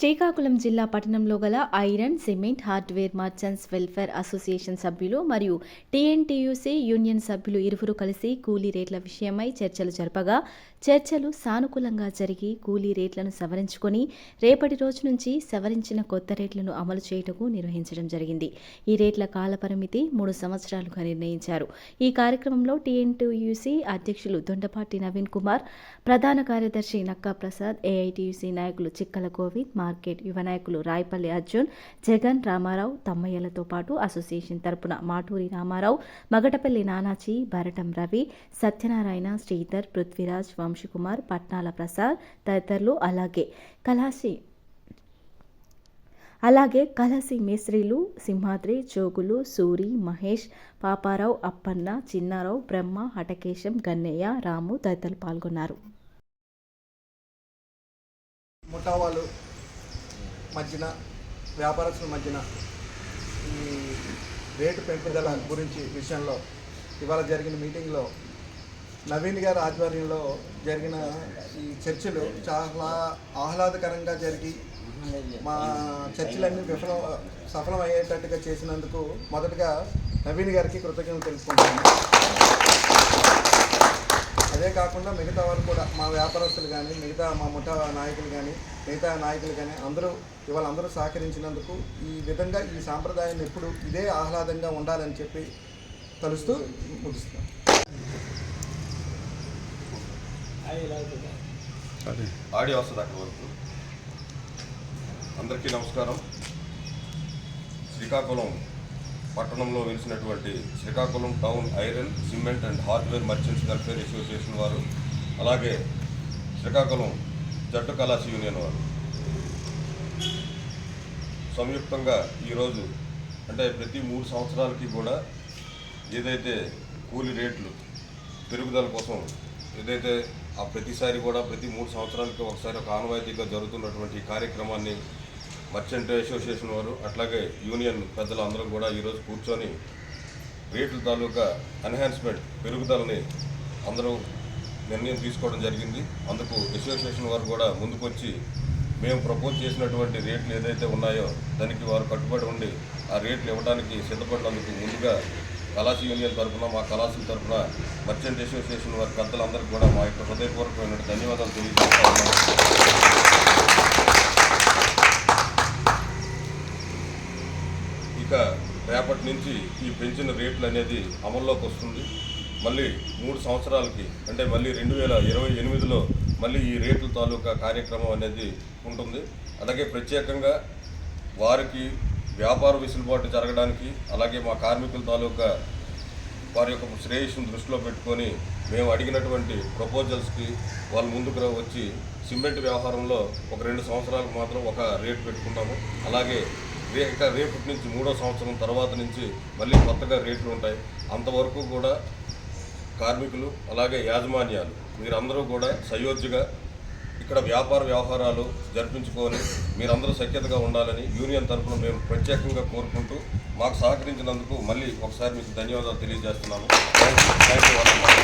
శ్రీకాకుళం జిల్లా పట్టణంలో గల iron cement hardware merchants welfare association సభ్యులు మరియు టీఎన్టీయూసీ యూనియన్ సభ్యులు ఇరువురు కలిసి కూలీ రేట్ల విషయమై చర్చలు జరపగా చర్చలు సానుకూలంగా జరిగి కూలీ రేట్లను సవరించుకొని రేపటి రోజు నుంచి సవరించిన కొత్త రేట్లను అమలు చేయుటకు నిర్వహించడం జరిగింది. ఈ రేట్ల కాలపరిమితి మూడు సంవత్సరాలుగా నిర్ణయించారు. ఈ కార్యక్రమంలో టీఎన్టీయూసీ అధ్యక్షులు దొండపాటి నవీన్ కుమార్ ప్రధాన కార్యదర్శి నక్కా ప్రసాద్ ఏఐటీయూసీ నాయకులు చిక్కల కోవింద్ మార్కెట్ యువ నాయకులు రాయపల్లి అర్జున్ జగన్ రామారావు తమ్మయ్యలతో పాటు అసోసియేషన్ తరపున మాటూరి రామారావు మగటపల్లి నానాజీ భరటం రవి సత్యనారాయణ శ్రీధర్ పృథ్వీరాజ్ వంశీకుమార్ పట్నాల ప్రసాద్ తదితరులు అలాగే కలాసి అలాగే కలసి మేస్త్రీలు సింహాద్రి జోగులు సూరి మహేష్ పాపారావు అప్పన్న చిన్నారావు బ్రహ్మ హటకేశం గన్నయ్య రాము తదితరులు పాల్గొన్నారు. ముఠా వాళ్ళు మధ్యన వ్యాపారస్తుల మధ్యన ఈ రేటు పెంపుదల గురించి విషయంలో ఇవాళ జరిగిన మీటింగ్లో నవీన్ గారి ఆధ్వర్యంలో జరిగిన ఈ చర్చలు చాలా ఆహ్లాదకరంగా జరిగి మా చర్చలన్నీ విఫలం సఫలం అయ్యేటట్టుగా చేసినందుకు మొదటగా నవీన్ గారికి కృతజ్ఞతలు తెలుసుకుంటాను అదే కాకుండా మిగతా వాళ్ళు కూడా మా వ్యాపారస్తులు కానీ మిగతా మా ముఠా నాయకులు కానీ మిగతా నాయకులు కానీ అందరూ ఇవాళ అందరూ సహకరించినందుకు ఈ విధంగా ఈ సాంప్రదాయాన్ని ఎప్పుడు ఇదే ఆహ్లాదంగా ఉండాలని చెప్పి తలుస్తూ ముగిస్తున్నాం. ఆడియో వస్తుంది అక్కడి వరకు. అందరికీ నమస్కారం. శ్రీకాకుళం పట్టణంలో వెలిసినటువంటి Srikakulam town iron cement and hardware merchants welfare association వారు అలాగే శ్రీకాకుళం జట్టు కళాశ యూనియన్ వారు. సంయుక్తంగా ఈరోజు అంటే ప్రతి మూడు సంవత్సరాలకి కూడా ఏదైతే కూలీ రేట్లు పెరుగుదల కోసం ఏదైతే ఆ ప్రతిసారి కూడా ప్రతి మూడు సంవత్సరాలకి ఒకసారి ఒక ఆనవాయితీగా జరుగుతున్నటువంటి కార్యక్రమాన్ని మర్చెంట్ అసోసియేషన్ వారు అట్లాగే యూనియన్ పెద్దలు అందరూ కూడా ఈరోజు కూర్చొని రేట్ల తాలూకా ఎన్హాన్స్మెంట్ పెరుగుదలని అందరూ నిర్ణయం తీసుకోవడం జరిగింది. అందుకు అసోసియేషన్ వారు కూడా ముందుకొచ్చి మేము ప్రపోజ్ చేసినటువంటి రేట్లు ఏదైతే ఉన్నాయో దానికి వారు కట్టుబడి ఉండి ఆ రేట్లు ఇవ్వడానికి సిద్ధపడినందుకు ముందుగా కళాశీ యూనియన్ తరఫున మా కళాశాల తరఫున మర్చెంట్ అసోసియేషన్ వారి పెద్దలందరికీ కూడా మా యొక్క హృదయపూర్వకమైన ధన్యవాదాలు తెలియజేస్తా ఉన్నాము ఇక రేపటి నుంచి ఈ పెంచిన రేట్లు అనేది అమల్లోకి వస్తుంది. మళ్ళీ మూడు సంవత్సరాలకి అంటే మళ్ళీ రెండు వేల ఇరవై ఎనిమిదిలో మళ్ళీ ఈ రేట్ల తాలూకా కార్యక్రమం అనేది ఉంటుంది. అలాగే ప్రత్యేకంగా వారికి వ్యాపార వెసులుబాటు జరగడానికి అలాగే మా కార్మికుల తాలూకా వారి యొక్క శ్రేయస్సును దృష్టిలో పెట్టుకొని మేము అడిగినటువంటి ప్రపోజల్స్కి వాళ్ళు ముందుకు వచ్చి సిమెంట్ వ్యవహారంలో ఒక రెండు సంవత్సరాలకు మాత్రం ఒక రేటు పెట్టుకుంటాము. అలాగే ఇంకా రేపటి నుంచి మూడో సంవత్సరం తర్వాత నుంచి మళ్ళీ కొత్తగా రేట్లు ఉంటాయి. అంతవరకు కూడా కార్మికులు అలాగే యాజమాన్యాలు మీరందరూ కూడా సయోధ్యగా ఇక్కడ వ్యాపార వ్యవహారాలు జరిపించుకొని మీరందరూ సఖ్యతగా ఉండాలని యూనియన్ తరఫున మేము ప్రత్యేకంగా కోరుకుంటూ మాకు సహకరించినందుకు మళ్ళీ ఒకసారి మీకు ధన్యవాదాలు తెలియజేస్తున్నాము. Thank you thank you